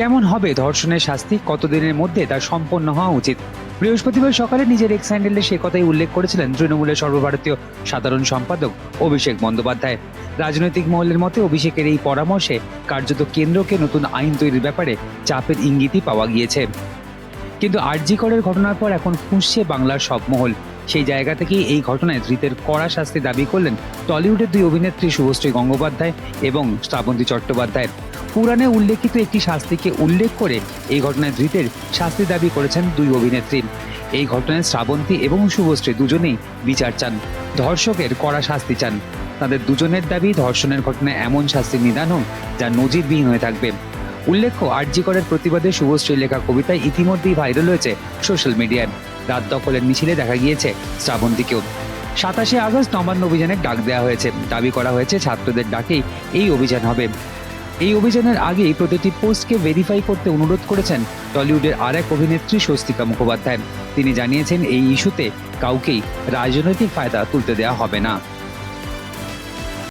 কেমন হবে ধর্ষণের শাস্তি? কতদিনের মধ্যে তা সম্পন্ন হওয়া উচিত? বৃহস্পতিবার সকালে নিজের এক্স হ্যান্ডেলে সে কথাই উল্লেখ করেছিলেন তৃণমূলের সর্বভারতীয় সাধারণ সম্পাদক অভিষেক বন্দ্যোপাধ্যায়। রাজনৈতিক মহলের মতে অভিষেকের এই পরামর্শে কার্যত কেন্দ্রকে নতুন আইন তৈরির ব্যাপারে চাপের ইঙ্গিতই পাওয়া গিয়েছে। কিন্তু আরজি করের ঘটনার পর এখন ফুঁসছে বাংলার সব মহল। সেই জায়গা থেকেই এই ঘটনায় ধৃতের কড়া শাস্তি দাবি করলেন টলিউডের দুই অভিনেত্রী শুভশ্রী গঙ্গোপাধ্যায় এবং শ্রাবন্তী চট্টোপাধ্যায় পুরাণে উল্লেখিত একটি শাস্তিকে উল্লেখ করে এই ঘটনায় ধৃতের শাস্তি দাবি করেছেন দুই অভিনেত্রী। এই ঘটনায় শ্রাবন্তী এবং শুভশ্রী দুজনেই বিচার চান, ধর্ষকের কড়া শাস্তি চান। তাদের দুজনের দাবি ধর্ষণের ঘটনায় এমন শাস্তির নিদান হোক যা নজিরবিহীন হয়ে থাকবে। উল্লেখ্য, আরজি করের প্রতিবাদে শুভশ্রীর লেখা কবিতায় ইতিমধ্যেই ভাইরাল হয়েছে সোশ্যাল মিডিয়ায়। রাত দখলের মিছিলে দেখা গিয়েছে শ্রাবন্তীকেও। সাতাশে আগস্ট নবান্ন অভিযানের ডাক দেওয়া হয়েছে। দাবি করা হয়েছে, ছাত্রদের ডাকেই এই অভিযান হবে। এই অভিযানের আগেই প্রতিটি পোস্টকে ভেরিফাই করতে অনুরোধ করেছেন টলিউডের আর এক অভিনেত্রী স্বস্তিকা মুখোপাধ্যায়। তিনি জানিয়েছেন, এই ইস্যুতে কাউকেই রাজনৈতিক ফায়দা তুলতে দেওয়া হবে না।